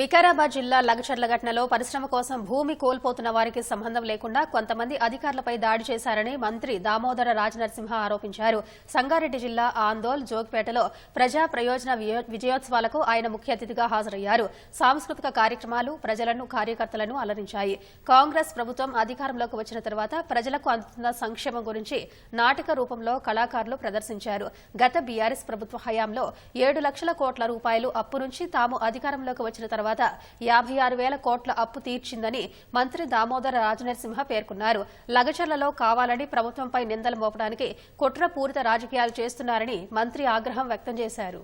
వికారాబాద్ జిల్లా లగచర్ల ఘటనలో పరిశ్రమ కోసం భూమి కోల్పోతున్న వారికి సంబంధం లేకుండా కొంతమంది అధికారులపై దాడి చేశారని మంత్రి దామోదర రాజనరసింహ ఆరోపించారు. సంగారెడ్డి జిల్లా ఆందోల్ జోగిపేటలో ప్రజా ప్రయోజన విజయోత్సవాలకు ఆయన ముఖ్య అతిథిగా హాజరయ్యారు. సాంస్కృతిక కార్యక్రమాలు ప్రజలను కార్యకర్తలను అలరించాయి. కాంగ్రెస్ ప్రభుత్వం అధికారంలోకి వచ్చిన తర్వాత ప్రజలకు అందుతున్న సంక్షేమం గురించి నాటక రూపంలో కళాకారులు ప్రదర్శించారు. గత బీఆర్ఎస్ ప్రభుత్వ హయాంలో ఏడు లక్షల కోట్ల రూపాయలు అప్పు నుంచి తాము అధికారంలోకి వచ్చిన తర్వాత యాభై ఆరు వేల కోట్ల అప్పు తీర్చిందని మంత్రి దామోదర రాజనరసింహ పేర్కొన్నారు. లగచర్లలో కావాలని ప్రభుత్వంపై నిందలు మోపడానికి కుట్రపూరిత రాజకీయాలు చేస్తున్నారని మంత్రి ఆగ్రహం వ్యక్తం చేశారు.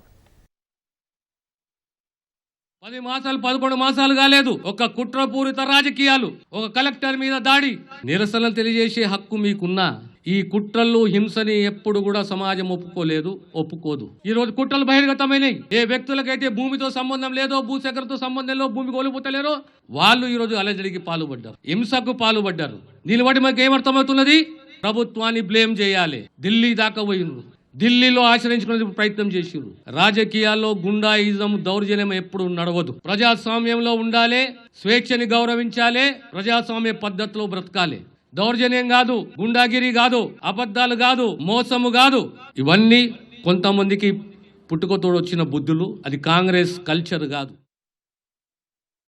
పది మాసాలు పదకొండు మాసాలు కాలేదు. ఒక కుట్రపూరిత రాజకీయాలు. ఒక కలెక్టర్ మీద దాడి. నిరసనలు తెలియజేసే హక్కు మీకున్నా. ఈ కుట్రలు హింసని ఎప్పుడు కూడా సమాజం ఒప్పుకోలేదు ఒప్పుకోదు. ఈ రోజు కుట్రలు బహిర్గతమైనవి ఏ వ్యక్తులకైతే భూమితో సంబంధం లేదో భూసేకరణతో సంబంధం లేదో భూమి కోల్పోతలేరో వాళ్ళు ఈ రోజు అలజడికి పాల్పడ్డారు. హింసకు పాల్పడ్డారు. దీన్ని బట్టి మనకి ఏమర్థమవుతున్నది? ప్రభుత్వాన్ని బ్లేమ్ చేయాలి. ఢిల్లీ దాకా పోయినరు. ఢిల్లీలో ఆశ్రయించుకునే ప్రయత్నం చేసిరు రాజకీయాల్లో గుండాయిజం దౌర్జన్యం ఎప్పుడు నడవదు. ప్రజాస్వామ్యంలో ఉండాలి స్వేచ్ఛని గౌరవించాలి ప్రజాస్వామ్య పద్ధతిలో బ్రతకాలి. దౌర్జన్యం కాదు గుండాగిరి కాదు అబద్ధాలు కాదు మోసము కాదు. ఇవన్నీ కొంతమందికి పుట్టుకతోడు వచ్చిన బుద్ధులు అది కాంగ్రెస్ కల్చర్ కాదు.